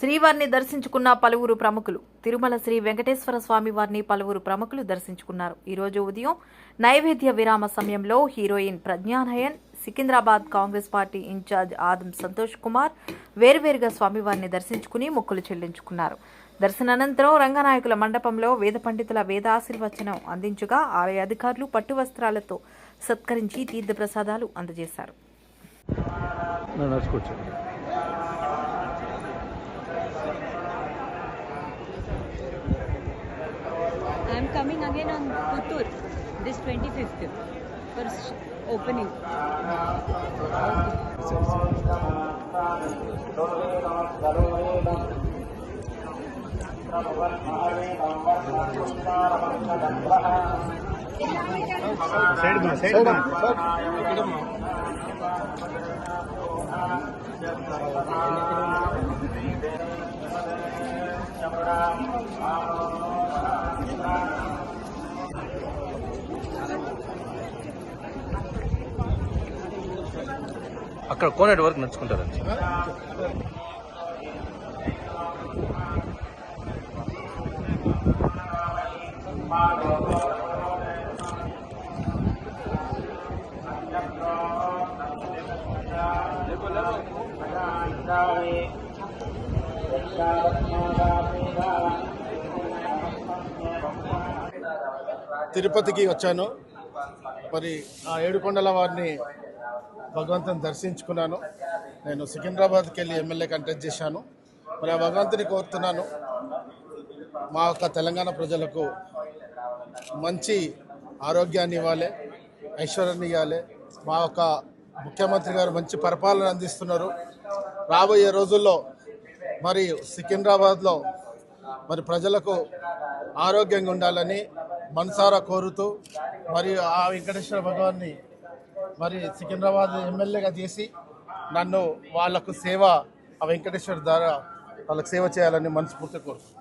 శ్రీవారిని దర్శించుకున్న పలువురు ప్రముఖులు. తిరుమల శ్రీ వెంకటేశ్వర స్వామి వారిని పలువురు ప్రముఖులు దర్శించుకున్నారు. ఈరోజు ఉదయం నైవేద్య విరామ సమయంలో heroine Pragyanayan Secunderabad Congress party incharge Adam Santosh Kumar వేర్వేరుగా స్వామివారిని దర్శించుకుని మొక్కులు చెల్లించుకున్నారు. దర్శనానంతరం రంగనాయకుల మండపంలో వేద పండితుల వేదాశీర్వచనం అందించగా ఆలయ అధికారులు పట్టు వస్త్రాలతో సత్కరించి తీర్థప్రసాదాలు అందజేశారు. coming again on Puttur this 25th for opening. Side ma, side ma. అక్కడ కోనేటి వరకు నడుచుకుంటారండి. తిరుపతికి వచ్చాను. మరి ఆ ఏడుకొండల వారిని భగవంతుని దర్శించుకున్నాను. నేను సికింద్రాబాద్కి వెళ్ళి ఎమ్మెల్యే కంటెస్ట్ చేశాను. మరి ఆ భగవంతుని కోరుతున్నాను. మా యొక్క తెలంగాణ ప్రజలకు మంచి ఆరోగ్యాన్ని ఇవ్వాలి ఐశ్వర్యాన్ని ఇవ్వాలి. మా యొక్క ముఖ్యమంత్రి గారు మంచి పరిపాలన అందిస్తున్నారు. రాబోయే రోజుల్లో మరి సికింద్రాబాద్లో మరి ప్రజలకు ఆరోగ్యంగా ఉండాలని మనసారా కోరుతూ మరియు ఆ వెంకటేశ్వర భగవాన్ని మరి సికింద్రాబాద్ ఎమ్మెల్యేగా చేసి నన్ను వాళ్ళకు సేవ ఆ వెంకటేశ్వర ద్వారా వాళ్ళకి సేవ చేయాలని మనస్ఫూర్తి కోరుతున్నాను.